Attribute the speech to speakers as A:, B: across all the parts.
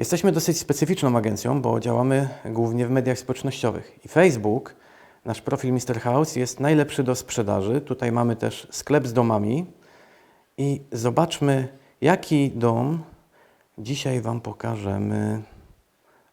A: Jesteśmy dosyć specyficzną agencją, bo działamy głównie w mediach społecznościowych. I Facebook, nasz profil Mr. House, jest najlepszy do sprzedaży. Tutaj mamy też sklep z domami. I zobaczmy, jaki dom dzisiaj Wam pokażemy.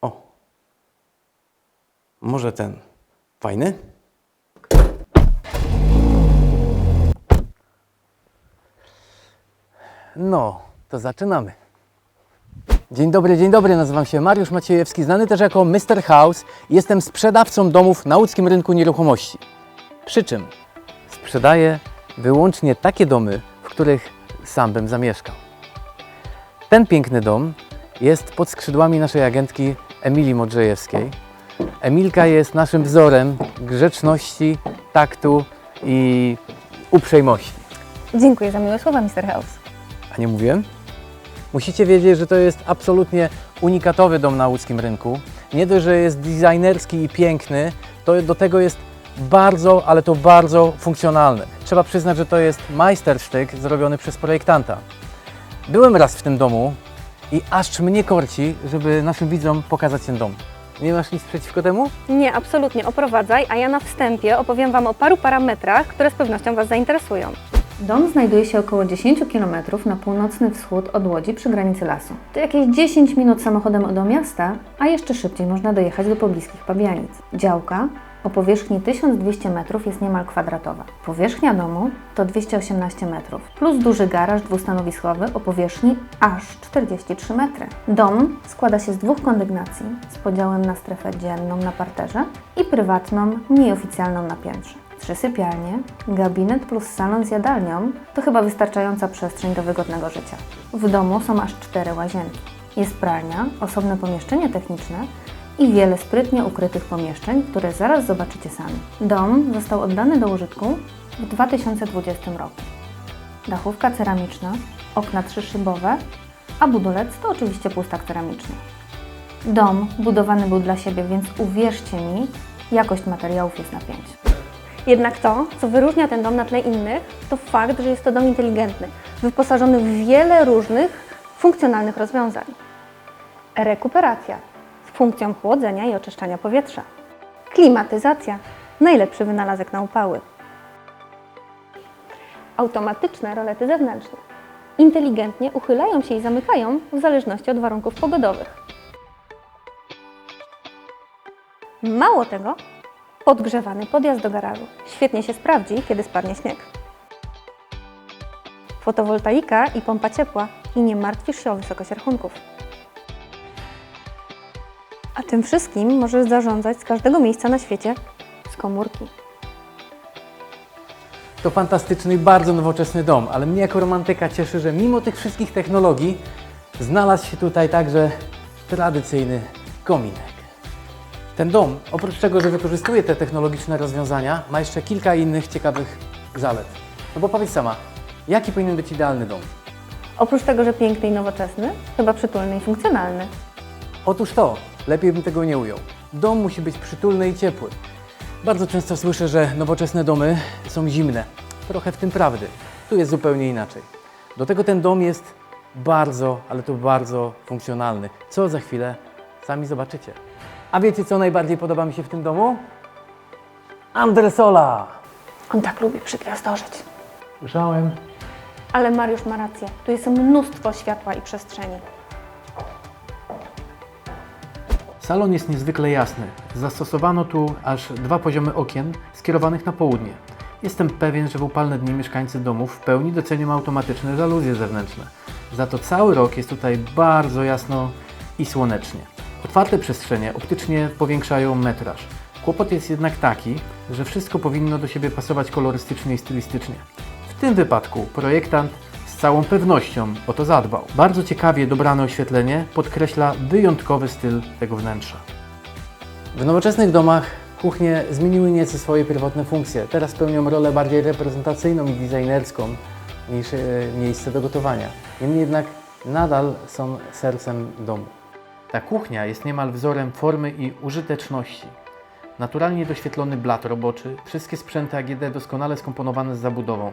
A: O, może ten. Fajny? No, to zaczynamy. Dzień dobry, dzień dobry. Nazywam się Mariusz Maciejewski, znany też jako Mr. House. Jestem sprzedawcą domów na łódzkim rynku nieruchomości. Przy czym sprzedaję wyłącznie takie domy, w których sam bym zamieszkał. Ten piękny dom jest pod skrzydłami naszej agentki Emilii Modrzejewskiej. Emilka jest naszym wzorem grzeczności, taktu i uprzejmości.
B: Dziękuję za miłe słowa, Mr. House.
A: A nie mówiłem? Musicie wiedzieć, że to jest absolutnie unikatowy dom na łódzkim rynku. Nie dość, że jest designerski i piękny, to do tego jest bardzo, ale to bardzo funkcjonalny. Trzeba przyznać, że to jest majstersztyk zrobiony przez projektanta. Byłem raz w tym domu i aż mnie korci, żeby naszym widzom pokazać ten dom. Nie masz nic przeciwko temu?
B: Nie, absolutnie, oprowadzaj, a ja na wstępie opowiem Wam o paru parametrach, które z pewnością Was zainteresują. Dom znajduje się około 10 km na północny wschód od Łodzi przy granicy lasu. To jakieś 10 minut samochodem do miasta, a jeszcze szybciej można dojechać do pobliskich Pabianic. Działka o powierzchni 1200 metrów jest niemal kwadratowa. Powierzchnia domu to 218 metrów, plus duży garaż dwustanowiskowy o powierzchni aż 43 metry. Dom składa się z dwóch kondygnacji z podziałem na strefę dzienną na parterze i prywatną, mniej oficjalną na piętrze. Trzy sypialnie, gabinet plus salon z jadalnią to chyba wystarczająca przestrzeń do wygodnego życia. W domu są aż cztery łazienki. Jest pralnia, osobne pomieszczenie techniczne i wiele sprytnie ukrytych pomieszczeń, które zaraz zobaczycie sami. Dom został oddany do użytku w 2020 roku. Dachówka ceramiczna, okna trzyszybowe, a budulec to oczywiście pustak ceramiczny. Dom budowany był dla siebie, więc uwierzcie mi, jakość materiałów jest na 5. Jednak to, co wyróżnia ten dom na tle innych, to fakt, że jest to dom inteligentny, wyposażony w wiele różnych funkcjonalnych rozwiązań. Rekuperacja z funkcją chłodzenia i oczyszczania powietrza. Klimatyzacja najlepszy wynalazek na upały. Automatyczne rolety zewnętrzne inteligentnie uchylają się i zamykają w zależności od warunków pogodowych. Mało tego, podgrzewany podjazd do garażu. Świetnie się sprawdzi, kiedy spadnie śnieg. Fotowoltaika i pompa ciepła i nie martwisz się o wysokość rachunków. A tym wszystkim możesz zarządzać z każdego miejsca na świecie z komórki.
A: To fantastyczny i bardzo nowoczesny dom, ale mnie jako romantyka cieszy, że mimo tych wszystkich technologii znalazł się tutaj także tradycyjny kominek. Ten dom, oprócz tego, że wykorzystuje te technologiczne rozwiązania, ma jeszcze kilka innych ciekawych zalet. No bo powiedz sama, jaki powinien być idealny dom?
B: Oprócz tego, że piękny i nowoczesny, chyba przytulny i funkcjonalny.
A: Otóż to, lepiej bym tego nie ujął. Dom musi być przytulny i ciepły. Bardzo często słyszę, że nowoczesne domy są zimne. Trochę w tym prawdy. Tu jest zupełnie inaczej. Do tego ten dom jest bardzo, ale to bardzo funkcjonalny. Co za chwilę sami zobaczycie. A wiecie, co najbardziej podoba mi się w tym domu? Andresola!
B: On tak lubi przygwiazdorzyć.
A: Słyszałem.
B: Ale Mariusz ma rację. Tu jest mnóstwo światła i przestrzeni.
A: Salon jest niezwykle jasny. Zastosowano tu aż dwa poziomy okien skierowanych na południe. Jestem pewien, że w upalne dni mieszkańcy domów w pełni docenią automatyczne żaluzje zewnętrzne. Za to cały rok jest tutaj bardzo jasno i słonecznie. Otwarte przestrzenie optycznie powiększają metraż. Kłopot jest jednak taki, że wszystko powinno do siebie pasować kolorystycznie i stylistycznie. W tym wypadku projektant z całą pewnością o to zadbał. Bardzo ciekawie dobrane oświetlenie podkreśla wyjątkowy styl tego wnętrza. W nowoczesnych domach kuchnie zmieniły nieco swoje pierwotne funkcje. Teraz pełnią rolę bardziej reprezentacyjną i designerską niż e, miejsce do gotowania. Niemniej jednak nadal są sercem domu. Ta kuchnia jest niemal wzorem formy i użyteczności. Naturalnie doświetlony blat roboczy, wszystkie sprzęty AGD doskonale skomponowane z zabudową.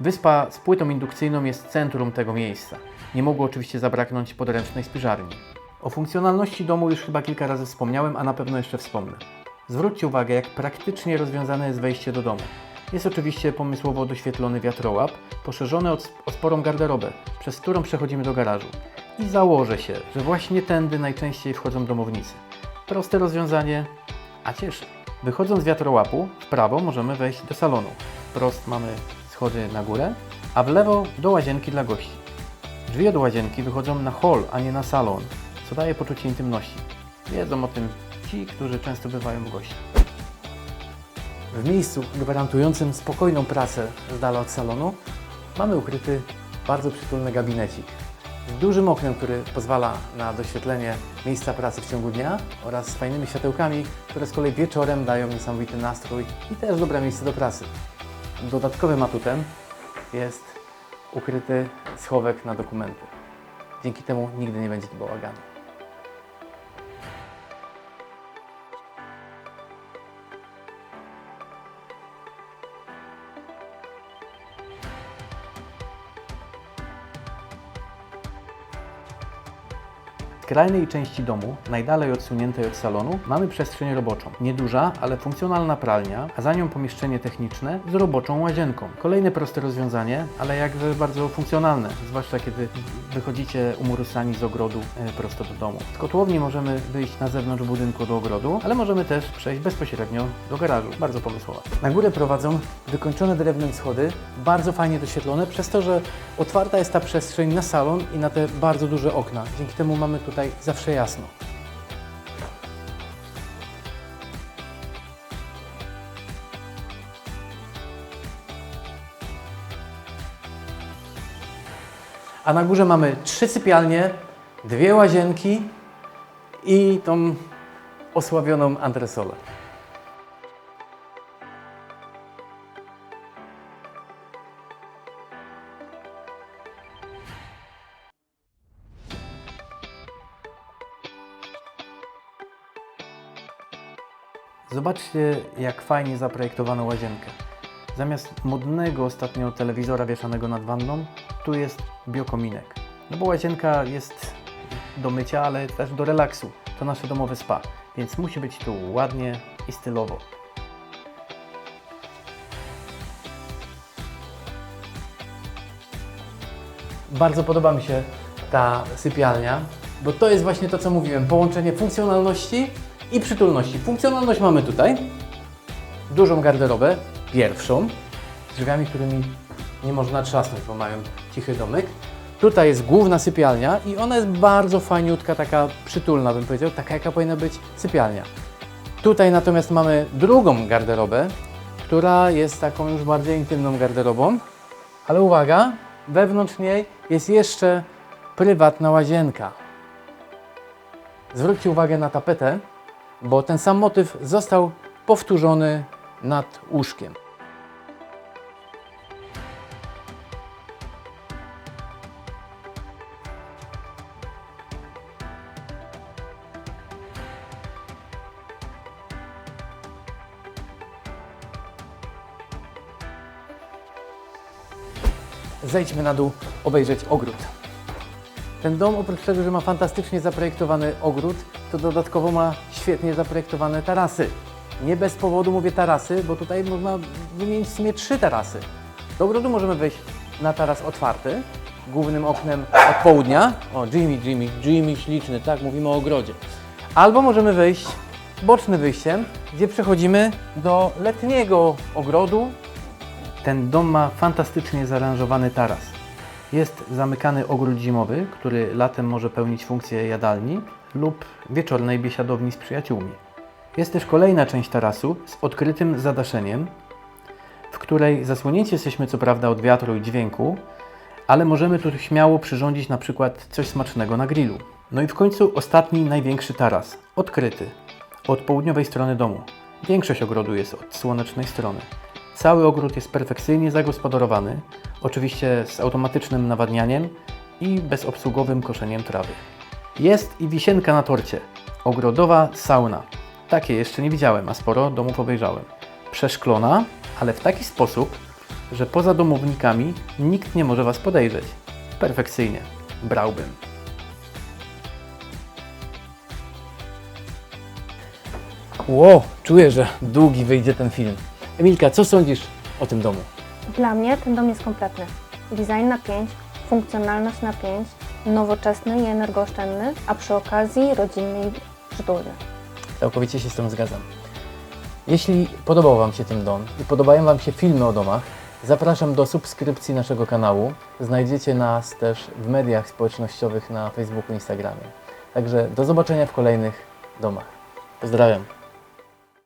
A: Wyspa z płytą indukcyjną jest centrum tego miejsca. Nie mogło oczywiście zabraknąć podręcznej spiżarni. O funkcjonalności domu już chyba kilka razy wspomniałem, a na pewno jeszcze wspomnę. Zwróćcie uwagę, jak praktycznie rozwiązane jest wejście do domu. Jest oczywiście pomysłowo doświetlony wiatrołap, poszerzony o, sporą garderobę, przez którą przechodzimy do garażu. I założę się, że właśnie tędy najczęściej wchodzą domownicy. Proste rozwiązanie, a cieszy. Wychodząc z wiatrołapu, w prawo możemy wejść do salonu. Wprost mamy schody na górę, a w lewo do łazienki dla gości. Drzwi od łazienki wychodzą na hol, a nie na salon, co daje poczucie intymności. Wiedzą o tym ci, którzy często bywają w gościach. W miejscu gwarantującym spokojną pracę z dala od salonu mamy ukryty bardzo przytulny gabinecik z dużym oknem, który pozwala na doświetlenie miejsca pracy w ciągu dnia oraz z fajnymi światełkami, które z kolei wieczorem dają niesamowity nastrój i też dobre miejsce do pracy. Dodatkowym atutem jest ukryty schowek na dokumenty. Dzięki temu nigdy nie będzie to bałaganu. Skrajnej części domu, najdalej odsuniętej od salonu, mamy przestrzeń roboczą. Nieduża, ale funkcjonalna pralnia, a za nią pomieszczenie techniczne z roboczą łazienką. Kolejne proste rozwiązanie, ale jakże bardzo funkcjonalne, zwłaszcza kiedy wychodzicie umurusani z ogrodu e, prosto do domu. Z kotłowni możemy wyjść na zewnątrz budynku do ogrodu, ale możemy też przejść bezpośrednio do garażu. Bardzo pomysłowa. Na górę prowadzą wykończone drewnem schody, bardzo fajnie doświetlone, przez to, że otwarta jest ta przestrzeń na salon i na te bardzo duże okna. Dzięki temu mamy tutaj zawsze jasno. A na górze mamy trzy sypialnie, dwie łazienki i tą osławioną antresolę. Zobaczcie, jak fajnie zaprojektowano łazienkę. Zamiast modnego ostatnio telewizora wieszanego nad wanną, tu jest biokominek. No bo łazienka jest do mycia, ale też do relaksu. To nasze domowe spa, więc musi być tu ładnie i stylowo. Bardzo podoba mi się ta sypialnia, bo to jest właśnie to, co mówiłem, połączenie funkcjonalności i przytulności. Funkcjonalność mamy tutaj, dużą garderobę, pierwszą, z drzwiami, którymi nie można trzasnąć, bo mają cichy domek. Tutaj jest główna sypialnia i ona jest bardzo fajniutka, taka przytulna bym powiedział, taka jaka powinna być sypialnia. Tutaj natomiast mamy drugą garderobę, która jest taką już bardziej intymną garderobą, ale uwaga, wewnątrz niej jest jeszcze prywatna łazienka. Zwróćcie uwagę na tapetę, bo ten sam motyw został powtórzony nad łóżkiem. Zejdźmy na dół, obejrzeć ogród. Ten dom oprócz tego, że ma fantastycznie zaprojektowany ogród, to dodatkowo ma świetnie zaprojektowane tarasy. Nie bez powodu mówię tarasy, bo tutaj można wymienić w sumie trzy tarasy. Do ogrodu możemy wejść na taras otwarty, głównym oknem od południa. O, Jimmy, Jimmy, Jimmy śliczny, tak, mówimy o ogrodzie. Albo możemy wejść bocznym wyjściem, gdzie przechodzimy do letniego ogrodu. Ten dom ma fantastycznie zaaranżowany taras. Jest zamykany ogród zimowy, który latem może pełnić funkcję jadalni lub wieczornej biesiadowni z przyjaciółmi. Jest też kolejna część tarasu z odkrytym zadaszeniem, w której zasłonięci jesteśmy co prawda od wiatru i dźwięku, ale możemy tu śmiało przyrządzić na przykład coś smacznego na grillu. No i w końcu ostatni, największy taras, odkryty, od południowej strony domu. Większość ogrodu jest od słonecznej strony. Cały ogród jest perfekcyjnie zagospodarowany, oczywiście z automatycznym nawadnianiem i bezobsługowym koszeniem trawy. Jest i wisienka na torcie. Ogrodowa sauna. Takie jeszcze nie widziałem, a sporo domów obejrzałem. Przeszklona, ale w taki sposób, że poza domownikami nikt nie może Was podejrzeć. Perfekcyjnie. Brałbym. Ło, wow, czuję, że długi wyjdzie ten film. Emilka, co sądzisz o tym domu?
B: Dla mnie ten dom jest kompletny. Design na 5, funkcjonalność na 5, nowoczesny i energooszczędny, a przy okazji rodzinny i przytulny.
A: Całkowicie się z tym zgadzam. Jeśli podobał Wam się ten dom i podobają Wam się filmy o domach, zapraszam do subskrypcji naszego kanału. Znajdziecie nas też w mediach społecznościowych na Facebooku i Instagramie. Także do zobaczenia w kolejnych domach. Pozdrawiam.